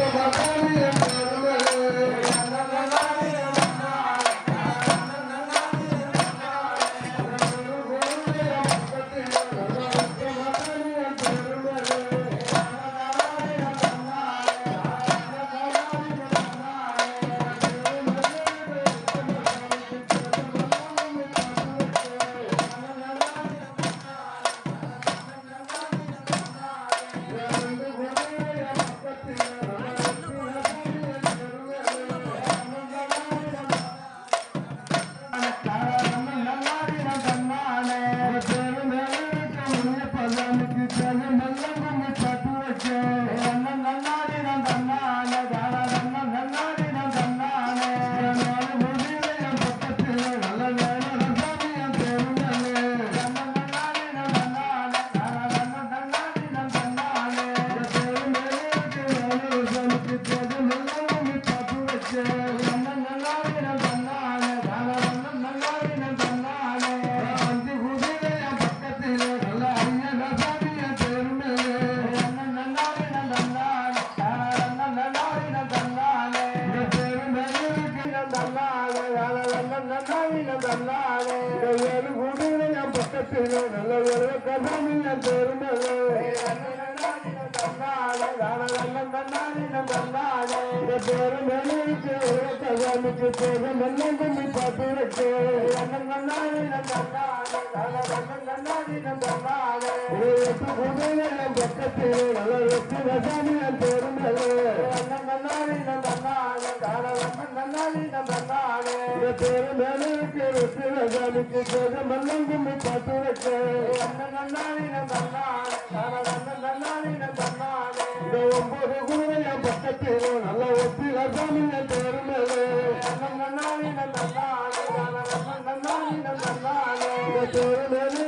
Gracias. நல்ல ஒரு கதாமிய பெருமளே பெருமளுக்கு கதாமிக்கு போதும் எல்லாம் கும்மி பார்த்துருக்கு பக்கத்தில் நல்ல வெற்றி கதாமிய பெருமளே பெருமளுக்கு வெற்றி கதாமிக்கு போதும் எல்லாம் கும்மி இந்த ஒன்பது குருவைய பக்கத்தில் நல்ல ஒத்தி கசாமிய பெருமளே இந்த